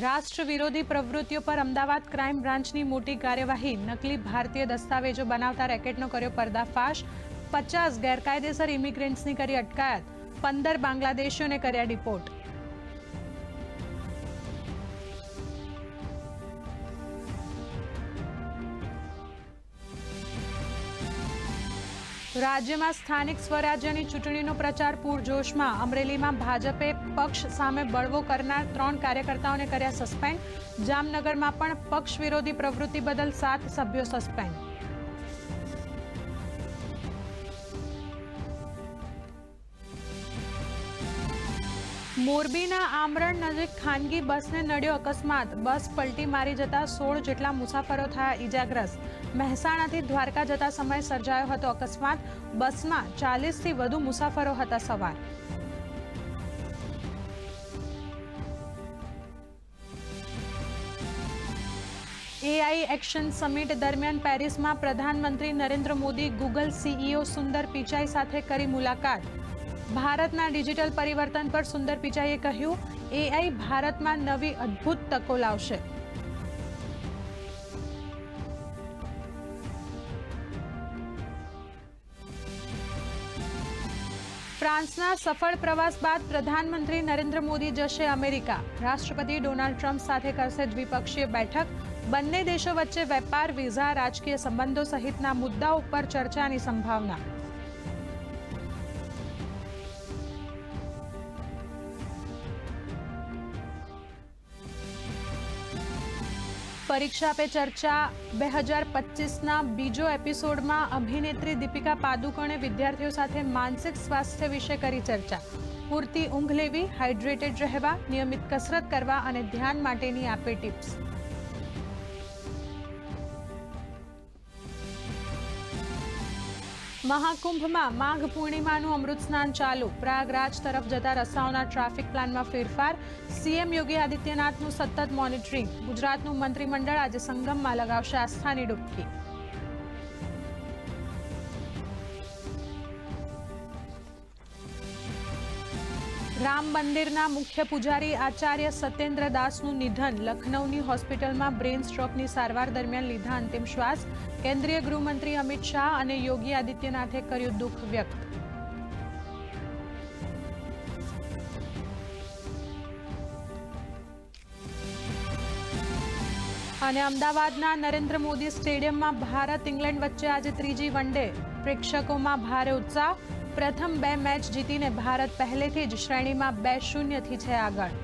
રાષ્ટ્ર વિરોધી પ્રવૃત્તિઓ પર અમદાવાદ ક્રાઇમ બ્રાન્ચની મોટી કાર્યવાહી. નકલી ભારતીય દસ્તાવેજો બનાવતા રેકેટનો કર્યો પર્દાફાશ. પચાસ ગેરકાયદેસર ઇમિગ્રન્ટ્સની કરી અટકાયત. પંદર બાંગ્લાદેશીઓને કર્યા ડિપોર્ટ. રાજ્યમાં સ્થાનિક સ્વરાજ્યની ચૂંટણીનો પ્રચાર પૂરજોશમાં. અમરેલીમાં ભાજપે પક્ષ સામે બળવો કરનાર ત્રણ કાર્યકર્તાઓને કર્યા સસ્પેન્ડ. જામનગરમાં પણ પક્ષ વિરોધી પ્રવૃત્તિ બદલ સાત સભ્યો સસ્પેન્ડ. મોરબીના આમરણ નજીક ખાનગી બસને નડ્યો અકસ્માત. બસ પલટી મારી જતા સોળ જેટલા મુસાફરો થયા ઈજાગ્રસ્ત. મહેસાણાથી દ્વારકા જતા સમયે સર્જાયો હતો અકસ્માત. બસમાં ચાલીસથી વધુ મુસાફરો હતા સવાર. એઆઈ એક્શન સમિટ દરમિયાન પેરિસમાં પ્રધાનમંત્રી નરેન્દ્ર મોદી, ગૂગલ સીઈઓ સુંદર પિચાઈ સાથે કરી મુલાકાત. ભારતના ડિજિટલ પરિવર્તન પર સુંદર પિચાઈએ કહ્યું એઆઈ ભારતમાં નવી અદ્ભુત તકો લાવશે. ફ્રાન્સના સફળ પ્રવાસ બાદ પ્રધાનમંત્રી નરેન્દ્ર મોદી જશે અમેરિકા. રાષ્ટ્રપતિ ડોનાલ્ડ ટ્રમ્પ સાથે કરશે દ્વિપક્ષીય બેઠક. બંને દેશો વચ્ચે વેપાર, વિઝા, રાજકીય સંબંધો સહિતના મુદ્દાઓ પર ચર્ચાની સંભાવના. પરીક્ષા પે ચર્ચા બે હજાર પચીસના બીજો એપિસોડમાં અભિનેત્રી દીપિકા પાદુકોણે વિદ્યાર્થીઓ સાથે માનસિક સ્વાસ્થ્ય વિશે કરી ચર્ચા. પૂરતી ઊંઘ લેવી, હાઇડ્રેટેડ રહેવા, નિયમિત કસરત કરવા અને ધ્યાન માટેની આપે ટિપ્સ. મહાકુંભમાં માઘ પૂર્ણિમાનું અમૃત સ્નાન ચાલુ. પ્રયાગરાજ તરફ જતા રસ્તાઓના ટ્રાફિક પ્લાનમાં ફેરફાર. સીએમ યોગી આદિત્યનાથનું સતત મોનિટરિંગ. ગુજરાતનું મંત્રીમંડળ આજે સંગમમાં લગાવશે આસ્થાની ડૂબકી. રામ મંદિરના મુખ્ય પૂજારી આચાર્ય સત્યેન્દ્ર દાસનું નિધન લખનૌની હોસ્પિટલમાં બ્રેન સ્ટ્રોકની સારવાર દરમિયાન લીધા અંતિમ શ્વાસ. કેન્દ્રીય ગૃહમંત્રી અમિત શાહ અને યોગી આદિત્યનાથે કર્યું દુઃખ વ્યક્ત. અને અમદાવાદના નરેન્દ્ર મોદી સ્ટેડિયમમાં ભારત ઇંગ્લેન્ડ વચ્ચે આજે ત્રીજી વનડે પ્રેક્ષકોમાં ભારે ઉત્સાહ. પ્રથમ બે મેચ જીતીને ભારત પહેલેથી જ શ્રેણીમાં બે શૂન્યથી છે આગળ.